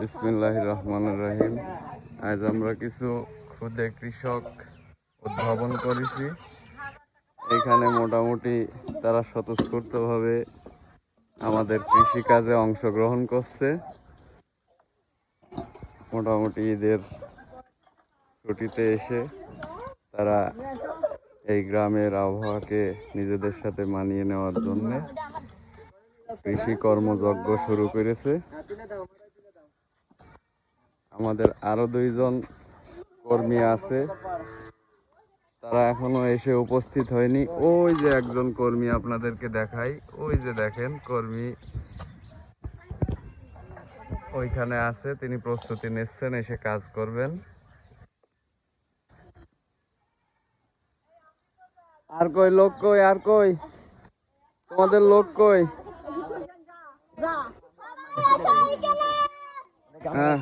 বিসমিল্লাহ রহমান রহিম। আজ আমরা কিছু ক্ষুদে কৃষক উদ্ভাবন করেছি। এখানে মোটামুটি তারা স্বতঃস্ফূর্তভাবে আমাদের কৃষিকাজে অংশগ্রহণ করছে। মোটামুটি ঈদের ছুটিতে এসে তারা এই গ্রামের আবহাওয়াকে নিজেদের সাথে মানিয়ে নেওয়ার জন্য কৃষি কর্মযজ্ঞ শুরু করেছে। আমাদের আরও দুইজন কর্মী আছে। তারা এখনও এসে উপস্থিত হয়নি। ওই যে একজন কর্মী আপনাদেরকে দেখাই। ওই যে দেখেন কর্মী ওইখানে আছে তিনি প্রস্তুতি নিচ্ছেন এসে কাজ করবেন। আর কই লোক কই আর কই? তোমাদের লোক কই? হ্যাঁ।